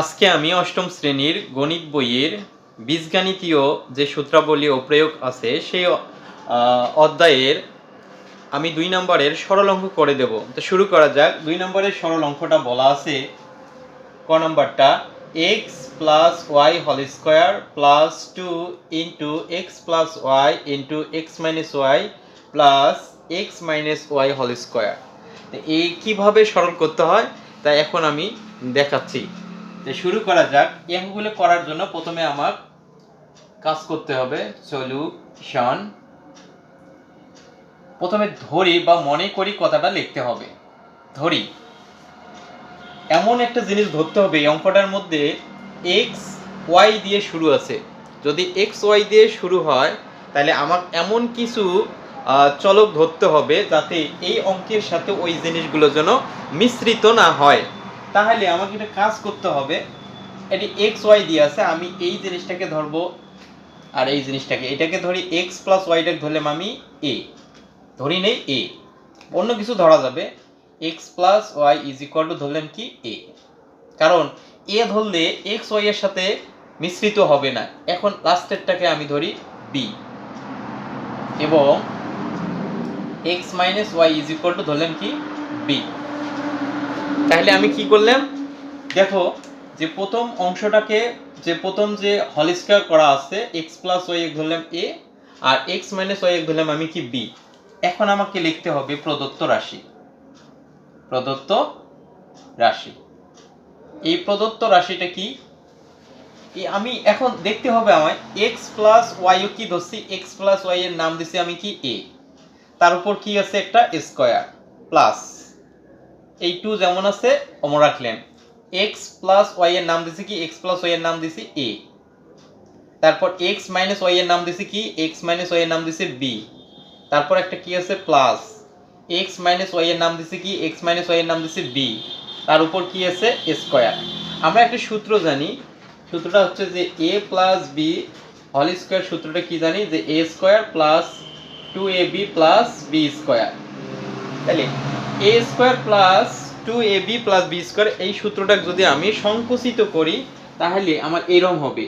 আজকে আমি অষ্টম শ্রেণির গণিত বইয়ের বীজগাণিতীয় যে সূত্রাবলী ও প্রয়োগ আছে, সেই অধ্যায়ের আমি দুই নম্বরের সরল অঙ্ক করে দেব। তো শুরু করা যাক। দুই নম্বরের সরল অঙ্কটা বলা আছে, ক নম্বরটা x plus y whole square plus two into x plus y into x minus y plus x minus y whole square এই কীভাবে সরল করতে হয়, তা এখন আমি দেখাচ্ছি। শুরু করা যাক। অঙ্কগুলো করার জন্য প্রথমে আমার কাজ করতে হবে সলিউশন প্রথমে ধরি বা মনে করি কথাটা লিখতে হবে। ধরি। এমন একটা জিনিস ধরতে হবে, এই অঙ্কটার মধ্যে এক্স ওয়াই দিয়ে শুরু আছে। যদি এক্স ওয়াই দিয়ে শুরু হয়, তাহলে আমার এমন কিছু চলক ধরতে হবে যাতে এই অঙ্কের সাথে ওই জিনিসগুলো যেন মিশ্রিত না হয়। তাহলে আমাকে একটা কাজ করতে হবে। এটি এক্স ওয়াই দিয়ে আছে, আমি এই জিনিসটাকে ধরবো আর এই জিনিসটাকে। এটাকে ধরি এক্স প্লাস ওয়াইটাকে ধরলাম আমি এ ধরি নেই এ অন্য কিছু ধরা যাবে। X plus y is equal to ধরলেন কি এ কারণ এ ধরলে এক্স ওয়াই এর সাথে মিশ্রিত হবে না। এখন লাস্টেরটাকে আমি ধরি বি এবং x minus y is equal to ধরলেন কি বি তাহলে আমি কি করলাম? দেখো, যে প্রথম অংশটাকে, যে প্রথম যে হল স্কয়ার করা আছে এক্স প্লাস ওয়াই ধরলাম এ আর এক্স মাইনাস ওয়াই ধরলাম আমি কি বি এখন আমাকে লিখতে হবে প্রদত্ত রাশি। প্রদত্ত রাশি। এই প্রদত্ত রাশিটা কি? আমি এখন দেখতে হবে আমায় এক্স প্লাস ওয়াইও কি ধরছি? এক্স প্লাস ওয়াই এর নাম দিছি আমি কি এ তার উপর কি আছে একটা স্কয়ার প্লাস এই টু যেমন আছে, অমর রাখলেন। এক্স প্লাস ওয়াই এর নাম দিছি কি? এক্স প্লাস ওয়াই এর নাম দিছি এ তারপর এক্স মাইনাস ওয়াই এর নাম দিছি কি? এক্স মাইনাস ওয়াই এর নাম দিছি বি তারপর একটা কি আছে? প্লাস এক্স মাইনাস ওয়াই এর নাম দিছি কি? এক্স মাইনাস ওয়াই এর নাম দিছি বি তার উপর কি আছে? স্কয়ার আমরা একটা সূত্র জানি। সূত্রটা হচ্ছে যে A plus B whole square সূত্রটা কি জানি? যে A square plus two A B plus B square তাহলে A square plus two A B plus B square এই সূত্রটা যদি আমি সংকুচিত করি, তাহলে আমার এরম হবে।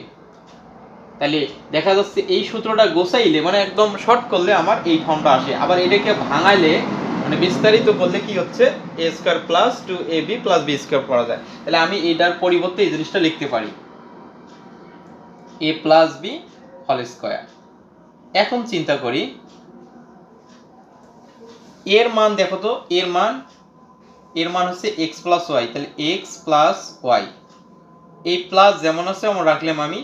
তাহলে দেখা যাচ্ছে এই সূত্রটা গোসাইলে মানে একদম শর্ট করলে আমার এই ফর্মটা আসে। আবার এটাকে ভাঙাইলে মানে বিস্তারিত করলে কি হচ্ছে? A square plus two A B plus B square করা যায়। তাহলে আমি এটার পরিবর্তে এই জিনিসটা লিখতে পারি। A plus B whole square এখন চিন্তা করি এর মান দেখো তো, এর মান এর মান হচ্ছে এক্স প্লাস ওয়াই তাহলে এক্স প্লাস ওয়াই এই প্লাস যেমন আছে আমার রাখলাম আমি।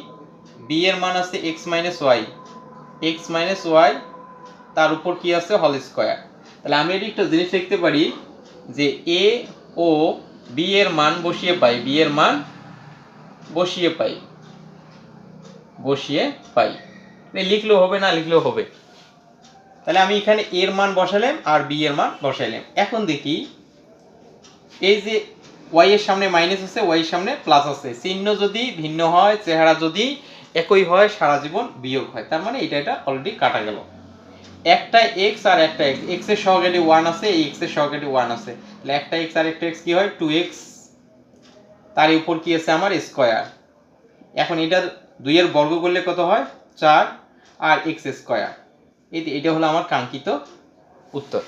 বি এর মান আছে x minus y x minus y তার উপর কি আছে? হল স্কোয়ার তাহলে আমি এটি একটা জিনিস লিখতে পারি যে এ ও বি এর মান বসিয়ে পাই বি এর মান বসিয়ে পাই বসিয়ে পাই। লিখলেও হবে, না লিখলেও হবে। তাহলে আমি এখানে এর মান বসালাম আর বি এর মান বসাইলাম। এখন দেখি, এই যে ওয়াই এর সামনে মাইনাস আছে ওয়াই এর সামনে প্লাস আছে। চিহ্ন যদি ভিন্ন হয়, চেহারা যদি একই হয়, সারা জীবন বিয়োগ হয়। তার মানে এটা এটা অলরেডি কাটা গেল। একটা এক্স আর একটা এক্স এক্সের সহগাটি ওয়ান আছে এক্সের সহগাটি ওয়ান আছে। তাহলে একটা এক্স আর একটা এক্স কি হয়? টু এক্স তার উপর কি আছে আমার? স্কয়ার এখন এটার দুইয়ের বর্গ করলে কত হয়? চার। আর এক্স স্কয়ার এটা হলো আমার কাঙ্ক্ষিত উত্তর।